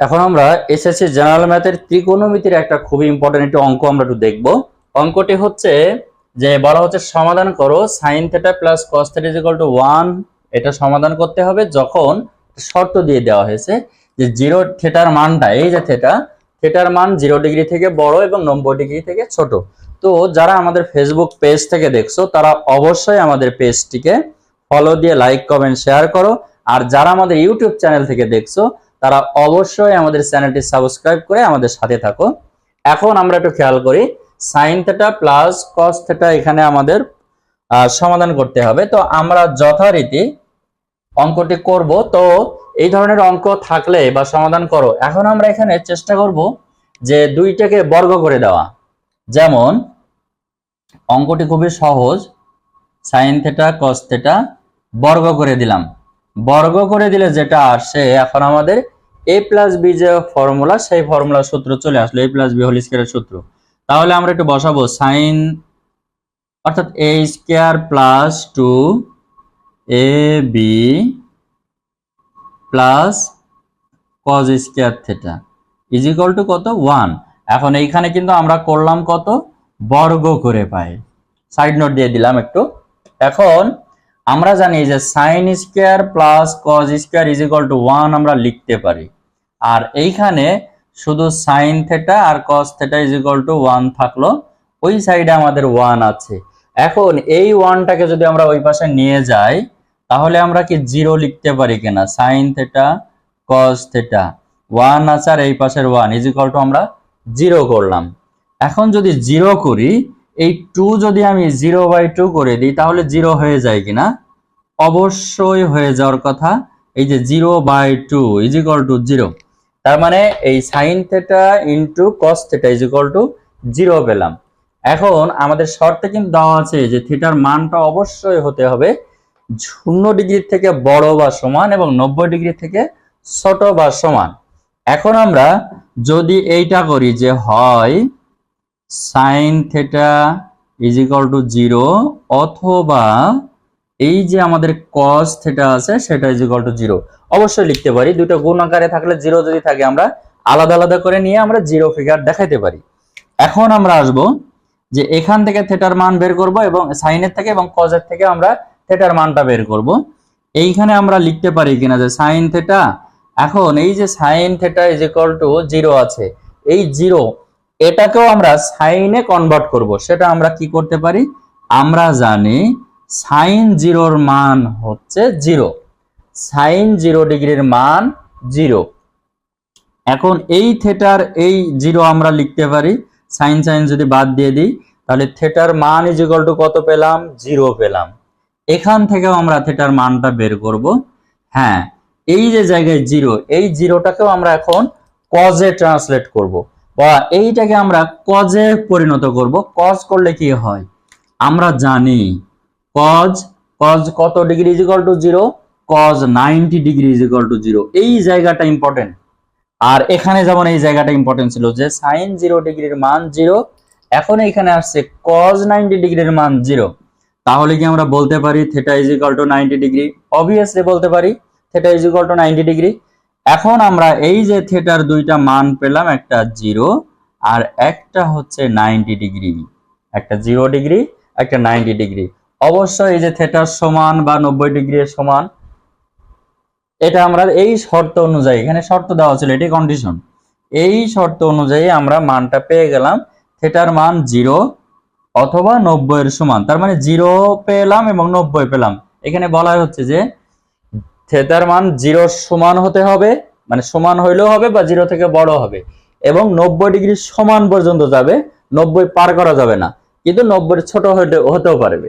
এখন আমরা SSC general ম্যাথের ত্রিকোণমিতির একটা খুবই ইম্পর্টেন্ট একটি অঙ্ক আমরা একটু দেখব। অঙ্কটি হচ্ছে যে বলা হচ্ছে সমাধান করো sine theta plus cos theta is equal to one এটা সমাধান করতে হবে যখন শর্ত দিয়ে দেওয়া হয়েছে যে জিরো থেটার মানটা, এই যে থেটা থেটার মান জিরো ডিগ্রি থেকে বড় এবং নব্বই ডিগ্রি থেকে ছোট। তো যারা আমাদের ফেসবুক পেজ থেকে দেখছ, তারা অবশ্যই আমাদের পেজটিকে ফলো দিয়ে লাইক কমেন্ট শেয়ার করো। আর যারা আমাদের ইউটিউব চ্যানেল থেকে দেখছ তারা অবশ্যই আমাদের চ্যানেলটি সাবস্ক্রাইব করে আমাদের সাথে থাকো। এখন আমরা একটু খেয়াল করি sine theta plus cos theta এখানে আমাদের সমাধান করতে হবে। তো আমরা যথারীতি অঙ্কটি করব। তো এই ধরনের অঙ্ক থাকলে বা সমাধান করো। এখন আমরা এখানে চেষ্টা করব যে দুইটাকে বর্গ করে দেওয়া। যেমন, অঙ্কটি খুবই সহজ সাইন থেটা কস থেটা বর্গ করে দিলাম। বর্গ করে দিলে যেটা আসে, এখন আমাদের এ প্লাস বি যে ফর্মুলা সেই ফর্মুলা সূত্র চলে আসলো এ প্লাস বি হোল স্কোয়ারের সূত্র। তাহলে আমরা একটু বসাবো সাইন অর্থাৎ A square plus two A B plus cos square theta is equal to কত? ওয়ান এখন এইখানে কিন্তু আমরা করলাম কত? বর্গ করে পাই। সাইড নোট দিয়ে দিলাম একটু। এখন আমরা জানি যে sine square plus cos square is equal to one আমরা লিখতে পারি। আর এইখানে শুধু sine theta R cos theta is equal to one থাকল, ওই সাইডে আমাদের ওয়ান আছে। এখন এই ওয়ানটাকে যদি আমরা ওই পাশে নিয়ে যাই, তাহলে আমরা কি জিরো লিখতে পারি কিনা? Sine theta cos theta one আছে আর এই পাশের ওয়ান ইজ ইকুয়াল টু আমরা জিরো করলাম। এখন যদি জিরো করি এই টু যদি আমি জিরো বাই টু করে দিই, তাহলে জিরো হয়ে যায় কিনা? অবশ্যই হয়ে যাওয়ার কথা, এই যে zero by two is equal to zero তার মানে এই sine theta into cos theta is equal to zero পেলাম। এখন আমাদের শর্তে কিন্তু দেওয়া আছে যে থিটার মানটা অবশ্যই হতে হবে শূন্য ডিগ্রির থেকে বড় বা সমান এবং নব্বই ডিগ্রি থেকে ছোট বা সমান। এখন আমরা যদি এইটা করি যে হয় sine theta is equal to zero অথবা এই যে আমাদের কস থেটা আছে, সেটা ইজ ইকাল টু জিরো অবশ্যই লিখতে পারি, দুটো গুণ আকারে থাকলে জিরো যদি থাকে, আমরা আলাদা আলাদা করে নিয়ে আমরা জিরো ফিগার দেখাইতে পারি। এখন আমরা আসব যে এখান থেকে থেটার মান বের করব এবং সাইনের থেকে এবং কজের থেকে আমরা থেটার মানটা বের করব। এইখানে আমরা লিখতে পারি কিনা যে সাইন থেটা এখন এই যে sine theta is equal to zero আছে, এই জিরো এটাকেও আমরা সাইনে কনভার্ট করব। সেটা আমরা কি করতে পারি? আমরা জানি সাইন জিরোর মান হচ্ছে জিরো। সাইন জিরো ডিগ্রির মান জিরো। এখন এই থেটার এই জিরো আমরা লিখতে পারি। সাইন সাইন যদি বাদ দিয়ে দিই, তাহলে থেটার মান ইজ ইকুয়াল টু কত পেলাম? জিরো পেলাম। এখান থেকেও আমরা থেটার মানটা বের করব। হ্যাঁ এই যে জায়গায় জিরো, এই জিরোটাকেও আমরা এখন কজে ট্রান্সলেট করব। বা এইটাকে আমরা কজে পরিণত করব। কজ করলে কি হয়? আমরা জানি কজ কজ কত degree is to zero cos ninety degree is to zero এই জায়গাটা ইম্পর্টেন্ট আর এখানে যেমন এই জায়গাটা ইম্পর্টেন্ট ছিল যে সাইন জিরো ডিগ্রির মান জিরো এখন এখানে আসছে কজ নাইনটি ডিগ্রির মান জিরো তাহলে কি আমরা বলতে পারি theta is to ninety degree obviously বলতে পারি theta is to ninety degree এখন আমরা এই যে থিয়েটার দুইটা মান পেলাম, একটা জিরো আর একটা হচ্ছে নাইনটি ডিগ্রি। একটা জিরো ডিগ্রি, একটা নাইনটি ডিগ্রি। অবশ্যই এই যে থেটার সমান বা নব্বই ডিগ্রির সমান, এটা আমরা এই শর্ত অনুযায়ী, এখানে শর্ত দেওয়া ছিল, এটি কন্ডিশন এই শর্ত অনুযায়ী আমরা মানটা পেয়ে গেলাম, থিয়েটার মান জিরো অথবা নব্বই এর সমান। তার মানে জিরো পেলাম এবং নব্বই পেলাম। এখানে বলা হচ্ছে যে থেটার মান জিরো সমান হতে হবে মানে সমান হইলেও হবে বা জিরো থেকে বড় হবে। এবং নব্বই ডিগ্রি সমান পর্যন্ত যাবে, নব্বই পার করা যাবে না। কিন্তু নব্বই ছোট হতে হতেও পারবে।